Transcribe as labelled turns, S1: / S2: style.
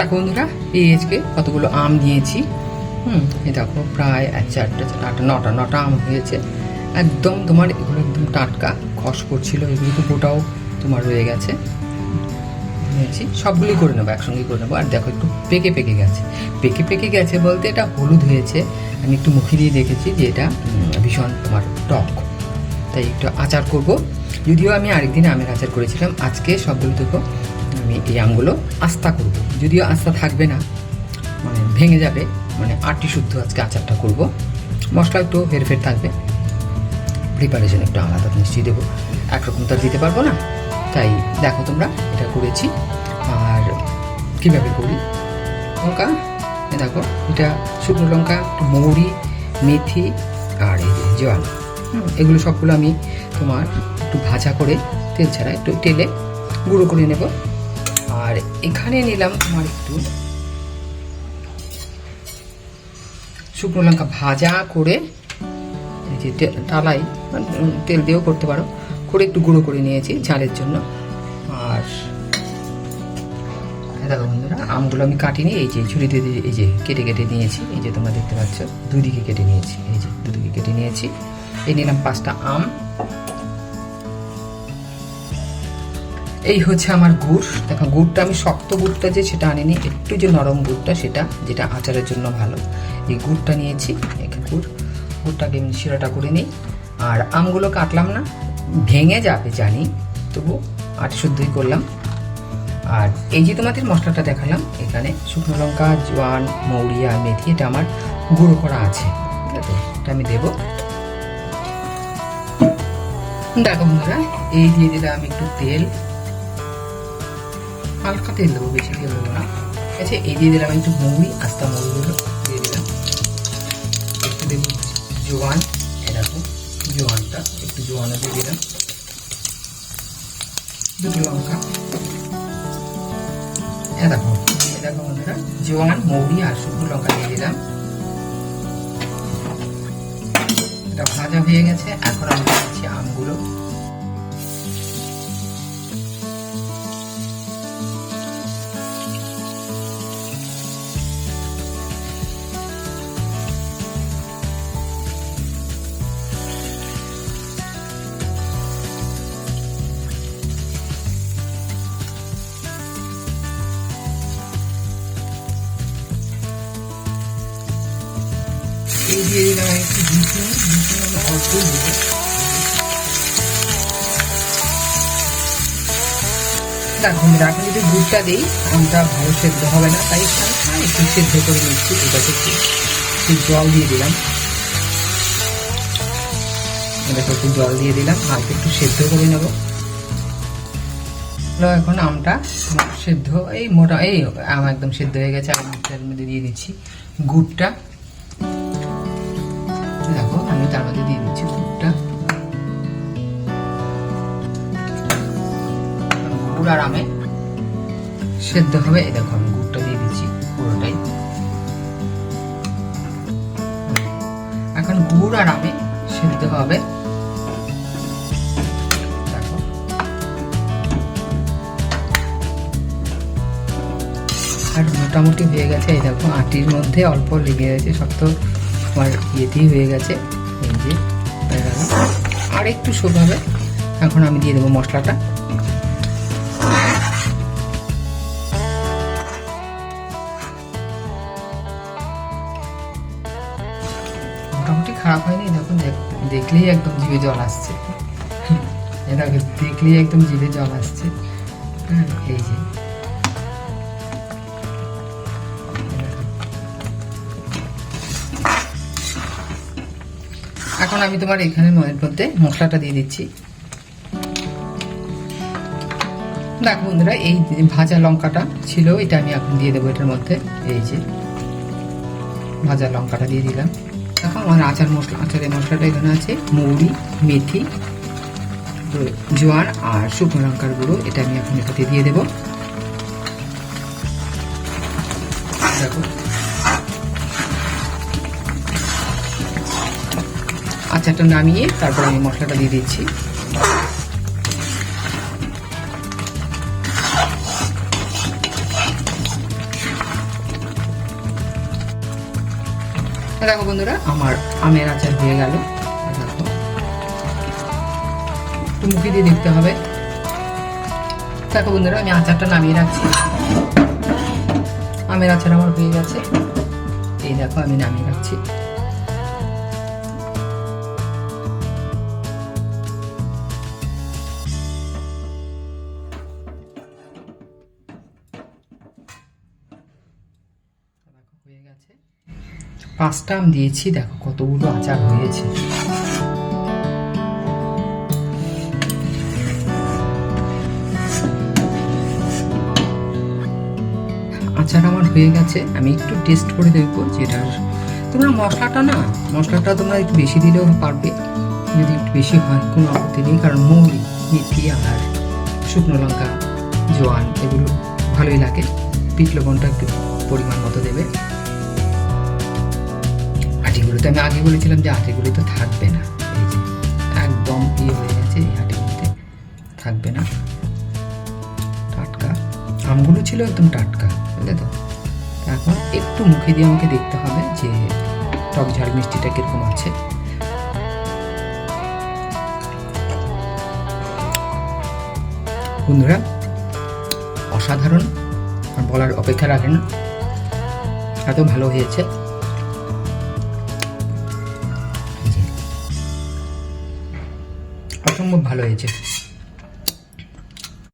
S1: দেখো বন্ধুরা এই আজকে কতগুলো আম দিয়েছি। হুম, এই দেখো, প্রায় এক চারটে আটটা, নটা নটা আম হয়েছে। একদম তোমার এগুলো একদম টাটকা। খস করছিল, এগুলো তো গোটাও তোমার রয়ে গেছে। নিয়েছি। সবগুলোই করে নেব, একসঙ্গেই করে নেব। আর দেখো, একটু পেকে পেকে গেছে। পেকে পেকে গেছে বলতে এটা হলুদ হয়েছে। আমি একটু মুখে দিয়ে দেখেছি যে এটা ভীষণ তোমার টক। তাই একটু আচার করব। যদিও আমি আরেকদিন আমের আচার করেছিলাম। আজকে সবগুলো দেখো আমি এই আমগুলো আস্থা করব। যদিও আস্তা থাকবে না মানে ভেঙে যাবে মানে আটটি শুদ্ধ আজকে আচারটা করব। মশলা একটু হেরফের থাকবে। প্রিপারেশন একটু আলাদা মিষ্টি দেবো। একরকম তো আর দিতে পারব না। তাই দেখো তোমরা, এটা করেছি। আর কীভাবে করি? লঙ্কা দেখো, এটা শুকনো লঙ্কা মৌরি, মেথি, আর এই যে এগুলো সবগুলো আমি তোমার একটু ভাজা করে তেল ছাড়া একটু তেলে গুঁড়ো করে নেব। আর এখানে নিলাম তোমার একটু শুকনো লঙ্কা ভাজা করে এই যে টালাই মানে, তেল দিয়েও করতে পারো। করে একটু গুঁড়ো করে নিয়েছি ঝালের জন্য। আর দেখো বন্ধুরা আমগুলো আমি কাটিনি এই যে দিয়ে এই যে কেটে কেটে নিয়েছি এই যে তোমরা দেখতে পাচ্ছ দুদিকে কেটে নিয়েছি এই যে দুদিকে কেটে নিয়েছি। এই নিলাম পাঁচটা আম। এই হচ্ছে আমার গুড়। দেখো, গুড়টা আমি শক্ত গুড়টা যে সেটা আনিনি, একটু যে নরম গুড়টা সেটা, যেটা আচারের জন্য ভালো। এই গুড়টা নিয়েছি গুড়। গুড়টাকে আমি শিরাটা করে নিই। আর আমগুলো কাটলাম না, ভেঙে যাবে জানি, তবু আট শুদ্ধই করলাম। আর এই যে তোমাদের মশলাটা দেখালাম, এখানে শুকনো লঙ্কা, জোয়ান, মৌরি আর মেথি, এটা আমার গুঁড়ো করা আছে? এটা আমি দেবো। দেখো বন্ধুরা, এই দিয়ে দিলাম একটু তেল। হালকা তেল দেবো বেশি তেল দেবো না। ঠিক আছে, এই দিয়ে দিলাম একটু মৌরি আস্তা মৌরিগুলো দিয়ে দিলাম। একটু দেবো জোয়ান এরকম জোয়ানটা, একটু জোয়ানও দিয়ে দিলাম। দুটো লঙ্কা। এ দেখো এ বন্ধুরা, জোয়ান মৌরি আর শুকনো লঙ্কা দিয়ে দিলাম। এটা ভাজা হয়ে গেছে, এখন আমি দিচ্ছি আমগুলো। এই দিয়ে দিলাম একটু বিটুন বিটুন আমি অল্পই দেবো দেখো আমি এখন যদি গুড়টা দিই আমটা ভালো সেদ্ধ হবে না, তাই একটু সেদ্ধ করে নিচ্ছি, এটাকে একটু জল দিয়ে দিলাম। এটাকে একটু জল দিয়ে দিলাম, হালকা একটু সেদ্ধ করে নেব। এখন আমটা সেদ্ধ, এই মোটা, এই আম একদম সেদ্ধ হয়ে গেছে আমি তার মধ্যে দিয়ে দিচ্ছি। গুড়টা দেখো, আমি তার মধ্যে দিয়ে দিচ্ছি গুড়টা। গুড় আর আমে সেদ্ধ হবে। এই দেখো, আমি গুড়টা দিয়ে দিচ্ছি পুরোটাই। এখন গুড় আর আমে সেদ্ধ হবে। আর মোটামুটি হয়ে গেছে, এই দেখো, আটির মধ্যে অল্প লেগে গেছে, সব তো তোমার ইয়েতেই হয়ে গেছে। এই যে আর একটু শোকাবে এখন আমি দিয়ে দেবো মশলাটা। মোটামুটি খারাপ হয়নি, দেখুন, দেখ- দেখলেই একদম জিভে জল আসছে। দেখলেই একদম জিভে জল আসছে। হ্যাঁ এই যে। এখন আমি তোমার এখানে মনের মধ্যে মশলাটা দিয়ে দিচ্ছি। দেখো বন্ধুরা, এই ভাজা লঙ্কাটা ছিল, এটা আমি এখন দিয়ে দেবো এটার মধ্যে। এই যে ভাজা লঙ্কাটা দিয়ে দিলাম। দেখো আমার আচার মশলা, আচারের মশলাটা এখানে আছে, মৌরি, মেথি তো জোয়ান আর শুকনো লঙ্কার গুঁড়ো, এটা আমি এখন এটাতে দিয়ে দেবো। দেখো আচারটা নামিয়ে তারপর আমি মশলাটা দিয়ে দিচ্ছি। দেখো বন্ধুরা, আমার আমের আচার হয়ে গেল। একটু মুখে দিয়ে দেখতে হবে। দেখো বন্ধুরা, আমি আচারটা নামিয়ে রাখছি। আমের আচার আমার হয়ে গেছে। এই দেখো, আমি নামিয়ে রাখছি। গেছে পাঁচটা আম দিয়েছি, দেখো কতগুলো আচার হয়েছে। আচার আমার হয়ে গেছে, আমি একটু টেস্ট করে দেখব যেটা। তোমরা মশলাটা না, মশলাটা তোমরা একটু বেশি দিলেও পারবে, যদি একটু বেশি হয়, কোনো আপত্তি নেই, কারণ মৌরি মেথি আর শুকনো লঙ্কা, জোয়ান, এগুলো ভালোই লাগে পিঠ লবণটা একটু পরিমাণ মতো দেবে। তো আমি আগে বলেছিলাম যে আটিগুলো তো থাকবে না। এই যে একদম ইয়ে হয়ে গেছে এই আটিগুলোতে থাকবে না। টাটকা। আমগুলো ছিল একদম টাটকা, বুঝলে তো? এখন একটু মুখে দিয়ে আমাকে দেখতে হবে যে টক ঝাল মিষ্টিটা কীরকম আছে। বন্ধুরা, অসাধারণ, আর বলার অপেক্ষা রাখে না। এত ভালো হয়েছে। অসম্ভব ভালো হয়েছে।